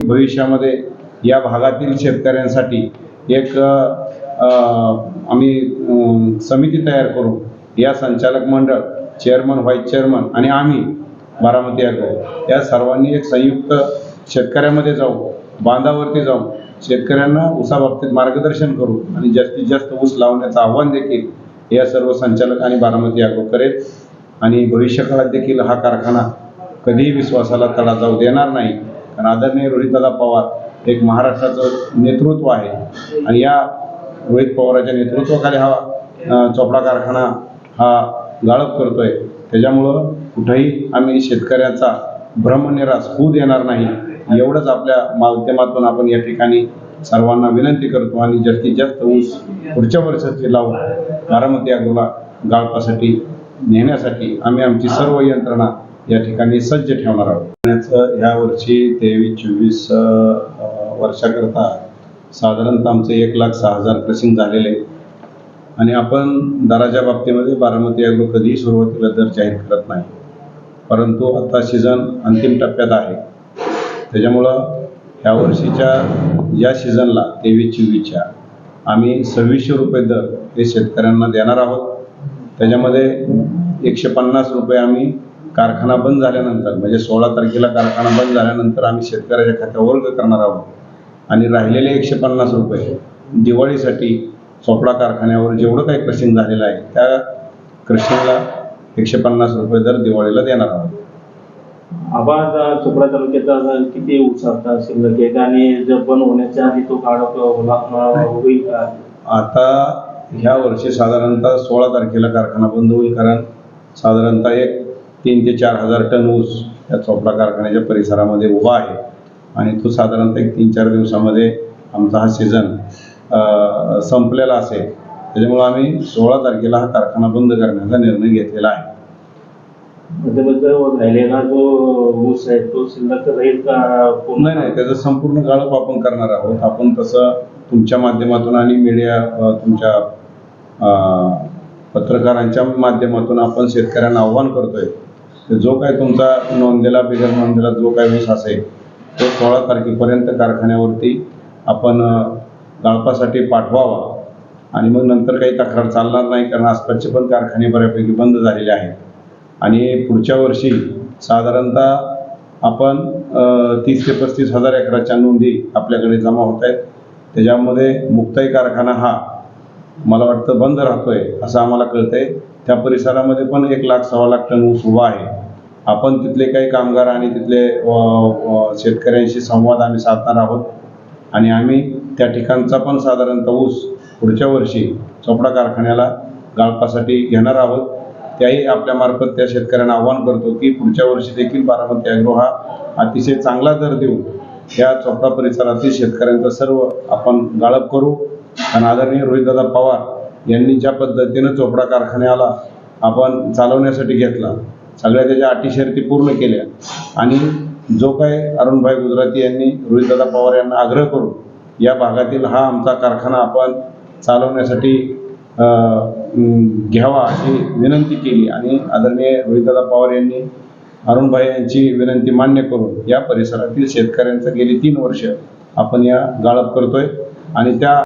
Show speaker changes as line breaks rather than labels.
भविष्यामध्ये या भागातील शेतकऱ्यांसाठी एक अ, आम्ही समिती तयार करू. या संचालक मंडळ चेअरमन व्हाईस चेअरमन आणि आम्ही बारामती अग्रो या सर्वांनी एक संयुक्त शेतकऱ्यामध्ये जाऊ बांधावरती जाऊ. शेतकऱ्यांना ऊसाबाबतीत मार्गदर्शन करू आणि जास्तीत जास्त ऊस लावण्याचं आव्हान देखील या सर्व संचालक आणि बारामती अग्रो करेल. आणि भविष्यकाळात देखील हा कारखाना कधीही विश्वासाला तडा जाऊ देणार नाही. कारण आदरणीय रोहितदादा पवार एक महाराष्ट्राचं नेतृत्व आहे. आणि या रोहित पवाराच्या नेतृत्वाखाली हा चोपडा कारखाना हा गाळप करतोय. त्याच्यामुळं कुठंही आम्ही शेतकऱ्याचा भ्रमनिराश होऊ देणार नाही. एवढंच आपल्या माध्यमातून आपण या ठिकाणी सर्वांना विनंती करतो आणि जास्तीत जास्त ऊस पुढच्या वर्षाची लावून बारामती अगोला गाळपासाठी नेण्यासाठी आम्ही आमची सर्व यंत्रणा या ठिकाणी सज्ज ठेवणार आहोत. ह्या वर्षी तेवीस चोवीस वर्षाकरता साधारणतः आमचं एक लाख सहा हजार क्रशिंग झालेले आहे. आणि आपण दराच्या बाबतीमध्ये बारामती अॅग्रो कधीही सुरुवातीला दर जाहीर करत नाही. परंतु आता सीझन अंतिम टप्प्यात आहे. त्याच्यामुळं ह्या वर्षीच्या या सीझनला तेवीस चोवीसच्या आम्ही सव्वीसशे रुपये दर हे शेतकऱ्यांना देणार आहोत. त्याच्यामध्ये एकशे पन्नास रुपये आम्ही कारखाना बंद झाल्यानंतर म्हणजे सोळा तारखेला कारखाना बंद झाल्यानंतर आम्ही शेतकऱ्याच्या खात्यावर वर्ग करणार आहोत. आणि राहिलेले एकशे पन्नास रुपये दिवाळीसाठी चोपडा कारखान्यावर जेवढं काही क्रशिंग झालेलं आहे त्या क्रशिंगला एकशे पन्नास रुपये दर दिवाळीला देणार आहोत.
आबा चोपडा तालुक्याचा किती उत्साह शिल्लक आहे आणि जर बंद होण्याच्या आधी तो काढा होईल का?
आता ह्या वर्षी साधारणतः सोळा तारखेला कारखाना बंद होईल कारण साधारणतः एक तीन ते चार हजार टन ऊस या चोपडा कारखान्याच्या परिसरामध्ये उभा आहे. आणि तो साधारणतः एक तीन चार दिवसामध्ये आमचा हा सीझन संपलेला असेल. त्याच्यामुळं आम्ही सोळा तारखेला हा कारखाना बंद करण्याचा निर्णय घेतलेला आहे.
राहिलेला जो ऊस आहे तो शिल्लक राहील का पूर्ण?
नाही नाही त्याचं संपूर्ण गाळप आपण करणार आहोत. आपण तसं तुमच्या माध्यमातून आणि मीडिया तुमच्या पत्रकारांच्या माध्यमातून आपण शेतकऱ्यांना आव्हान करतोय. जो काय तुमचा नोंदलेला बिगर नोंदलेला जो काय वीस असेल तो सोळा तारखेपर्यंत कारखान्यावरती आपण गाळपासाठी पाठवावा. आणि मग नंतर काही तक्रार चालणार नाही कारण आसपासचे पण कारखाने बऱ्यापैकी बंद झालेले आहेत. आणि पुढच्या वर्षी साधारणतः आपण तीस ते पस्तीस हजार एकराच्या नोंदी आपल्याकडे जमा होत आहेत. त्याच्यामध्ये मुक्ताई कारखाना हा मला वाटतं बंद राहतोय असं आम्हाला कळतंय. त्या परिसरामध्ये पण एक लाख सव्वा लाख टन ऊस उभा आहे. आपण तिथले काही कामगार आणि तिथले शेतकऱ्यांशी संवाद आम्ही साधणार आहोत. आणि आम्ही त्या ठिकाणचा पण साधारणतः ऊस पुढच्या वर्षी चोपडा कारखान्याला गाळपासाठी घेणार आहोत. त्याही आपल्यामार्फत त्या शेतकऱ्यांना आव्हान करतो की पुढच्या वर्षी देखील बारामती ॲग्रो हा अतिशय चांगला दर देऊन या चोपडा परिसरातील शेतकऱ्यांचा सर्व आपण गाळप करू. आणि आदरणीय रोहितदादा पवार यांनी ज्या पद्धतीनं चोपडा कारखान्याला आपण चालवण्यासाठी घेतला सगळ्या त्याच्या अटी शर्ती पूर्ण केल्या आणि जो काय अरुणभाई गुजराती यांनी रोहितदादा पवार यांना आग्रह करू या भागातील हा आमचा कारखाना आपण चालवण्यासाठी घ्यावा अशी विनंती केली आणि आदरणीय रोहितदादा पवार यांनी अरुणभाई यांची विनंती मान्य करून या परिसरातील शेतकऱ्यांचं गेली तीन वर्ष आपण या गाळप करतोय आणि त्या